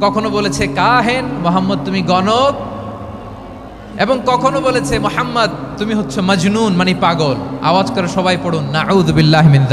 কখনো বলেছে কাহেন, মোহাম্মদ তুমি গণক এবং কখনো বলেছে মোহাম্মদ তুমি হচ্ছে মজনুন মানে পাগল। আওয়াজ করে সবাই পড়ুন নাউদ বিল্লাহ মিন